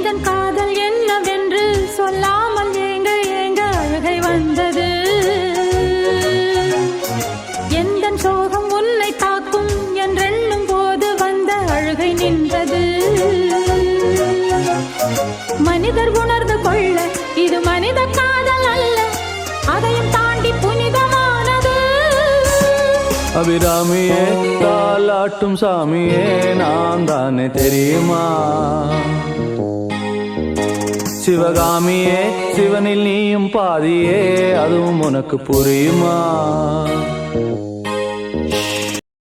எந்தன் காதல் என்னவென்று சொல்லாமல் ஏங்க ஏங்க அழுகை வந்தது. எந்தன் சோகம் உன்னை தாக்கும் என்றெண்ணும் போது வந்த அழுகை நின்றது. மனிதர் உணர்ந்து கொள்ள இது மனித காதல் அபிராமியே தாலாட்டும் சாமியே நான் தானே தெரியுமா? சிவகாமியே சிவனில் நீயும் பாதியே அதுவும் உனக்கு புரியுமா?